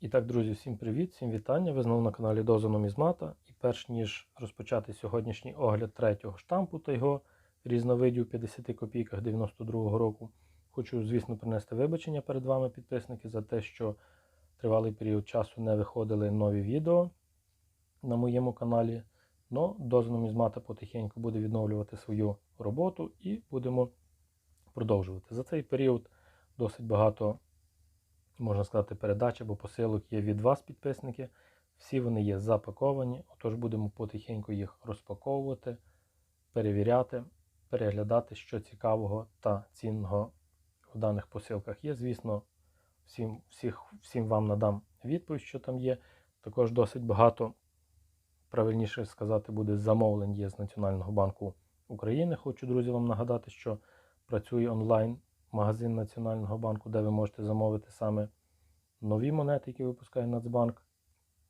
І так, друзі, всім привіт, всім вітання. Ви знову на каналі Доза Нумізмата. І перш ніж розпочати сьогоднішній огляд третього штампу та його різновидів у 50 копійках 92-го року, хочу, звісно, принести вибачення перед вами, підписники, за те, що тривалий період часу не виходили нові відео на моєму каналі. Но Доза Нумізмата потихеньку буде відновлювати свою роботу і будемо продовжувати. За цей період досить багато можна сказати, передач або посилок є від вас, підписники. Всі вони є запаковані, отож будемо потихеньку їх розпаковувати, перевіряти, переглядати, що цікавого та цінного в даних посилках є. Звісно, всім, всіх, всім вам надам відповідь, що там є. Також досить багато, правильніше сказати, буде замовлень є з Національного банку України. Хочу, друзі, вам нагадати, що працює онлайн магазин Національного банку, де ви можете замовити саме нові монети, які випускає Нацбанк,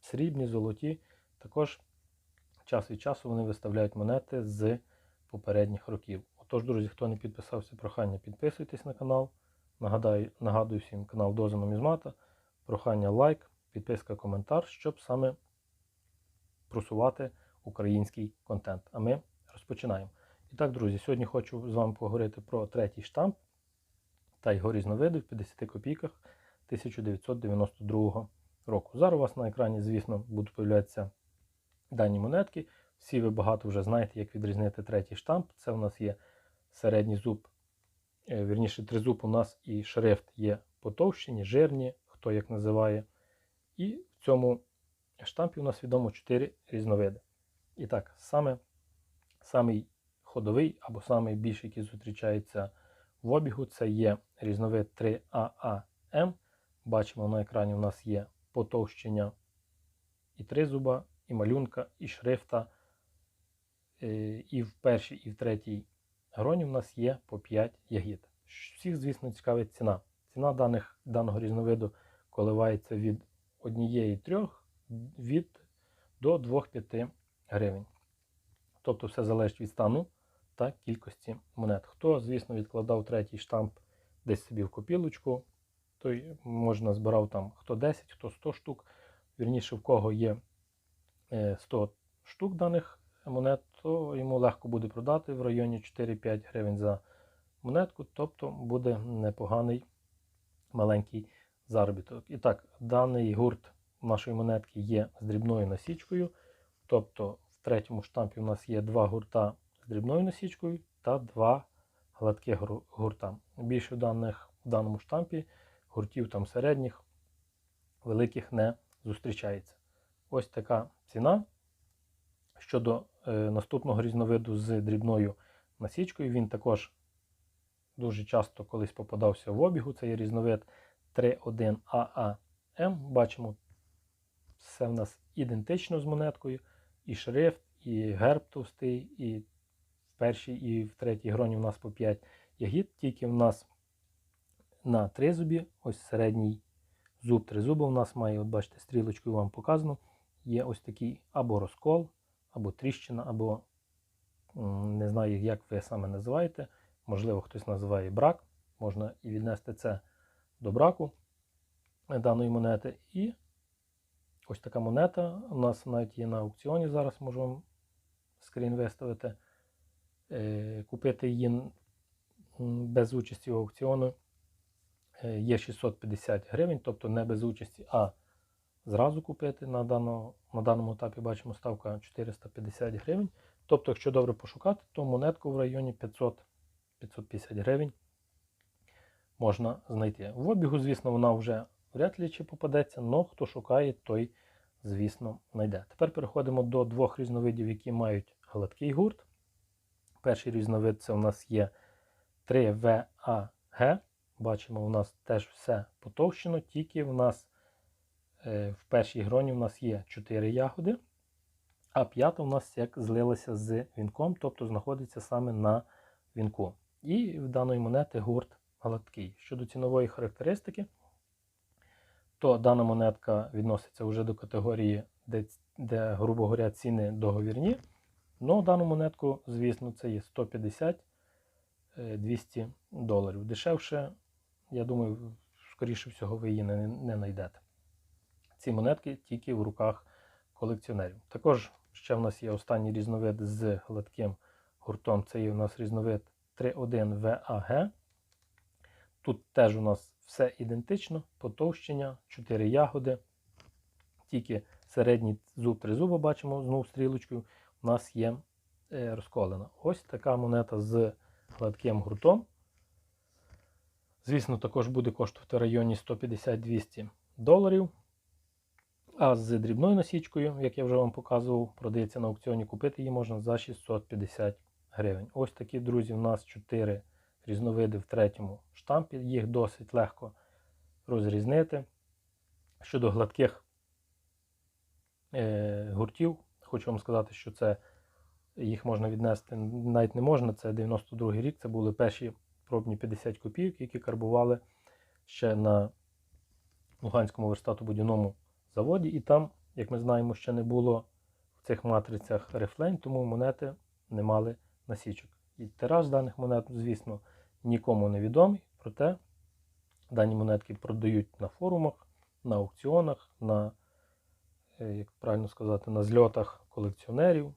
срібні, золоті. Також час від часу вони виставляють монети з попередніх років. Отож, друзі, хто не підписався, прохання, підписуйтесь на канал. Нагадаю, нагадую всім канал Доза Нумізмата. Прохання лайк, підписка, коментар, щоб саме просувати український контент. А ми розпочинаємо. І так, друзі, сьогодні хочу з вами поговорити про третій штамп та його різновиди в 50 копійках 1992 року. Зараз у вас на екрані, звісно, будуть появлятися дані монетки. Всі ви багато вже знаєте, як відрізнити третій штамп. Це у нас є середній зуб, е, вірніше, тризуб у нас і шрифт є потовщені, жирні, хто як називає. І в цьому штампі у нас відомо 4 різновиди. І так, саме самий ходовий або самий більший, який зустрічається в обігу, це є різновид 3ААМ. Бачимо на екрані у нас є потовщення і тризуба, і малюнка, і шрифта. Е, І в першій, і в третій гроні у нас є по 5 ягід. Всіх, звісно, цікавить ціна. Ціна даних, даного різновиду коливається від 1,3 від до 2-5 гривень. Тобто все залежить від стану та кількості монет. Хто, звісно, відкладав третій штамп десь собі в копілочку, той можна збирав там хто 10, хто 100 штук. Вірніше, в кого є 100 штук даних монет, то йому легко буде продати в районі 4-5 гривень за монетку, тобто буде непоганий маленький заробіток. І так, даний гурт нашої монетки є з дрібною насічкою. Тобто в третьому штампі у нас є два гурта дрібною насічкою та два гладких гурта. Більше даних, в даному штампі гуртів там середніх, великих не зустрічається. Ось така ціна. Щодо е, наступного різновиду з дрібною насічкою, він також дуже часто колись попадався в обігу. Це є різновид 31AAM. Бачимо, все в нас ідентично з монеткою. І шрифт, і герб товстий, і першій, і в третій гроні у нас по 5 ягід, тільки в нас на тризубі, ось середній зуб тризуба у нас має, от бачите, стрілочкою вам показано, є ось такий або розкол, або тріщина, або не знаю, як ви саме називаєте. Можливо, хтось називає брак. Можна і віднести це до браку даної монети. І ось така монета. У нас навіть є на аукціоні. Зараз можу вам скрін виставити. Е, купити її без участі аукціону е, є 650 гривень, тобто не без участі, а зразу купити на даному, на даному етапі бачимо ставка 450 гривень. Тобто, якщо добре пошукати, то монетку в районі 500-550 гривень можна знайти. В обігу, звісно, вона вже вряд ли чи попадеться, але хто шукає, той, звісно, знайде. Тепер переходимо до двох різновидів, які мають гладкий гурт. Перший різновид це у нас є 3VAG. Бачимо, у нас теж все потовщено, тільки в нас е, в першій гроні у нас є 4 ягоди, а п'ята у нас як злилася з вінком, тобто знаходиться саме на вінку. І в даної монети гурт гладкий. Щодо цінової характеристики, то дана монетка відноситься вже до категорії, де, де грубо говоря, ціни договірні. Ну, дану монетку, звісно, це є 150-200 доларів. Дешевше, я думаю, скоріше всього, ви її не, не знайдете. ці монетки тільки в руках колекціонерів. Також ще в нас є останній різновид з гладким гуртом. Це є у нас різновид 3.1 VAG. Тут теж у нас все ідентично, потовщення, 4 ягоди. Тільки середній зуб тризуба бачимо знову стрілочкою. Нас є е, розколена. Ось така монета з гладким гуртом. Звісно, також буде коштувати в районі 150-200 доларів. А з дрібною носічкою, як я вже вам показував, продається на аукціоні, купити її можна за 650 гривень. Ось такі, друзі, у нас 4 різновиди в третьому штампі. Їх досить легко розрізнити. Щодо гладких е, гуртів, хочу вам сказати, що це їх можна віднести, навіть не можна, це 92-й рік, це були перші пробні 50 копійок, які карбували ще на Луганському верстатобудівному заводі. І там, як ми знаємо, ще не було в цих матрицях рефлень, тому монети не мали насічок. І тираж даних монет, звісно, нікому не відомий, проте дані монетки продають на форумах, на аукціонах, на, як правильно сказати, на зльотах колекціонерів.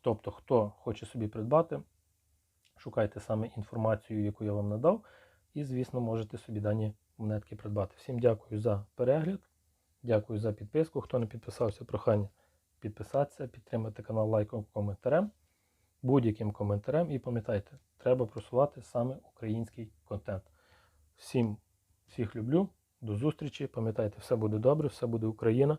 Тобто, хто хоче собі придбати, шукайте саме інформацію, яку я вам надав, і, звісно, можете собі дані монетки придбати. Всім дякую за перегляд, дякую за підписку. Хто не підписався, прохання підписатися, підтримати канал лайком, коментарем, будь-яким коментарем. І пам'ятайте, треба просувати саме український контент. Всім всіх люблю, до зустрічі. Пам'ятайте, все буде добре, все буде Україна.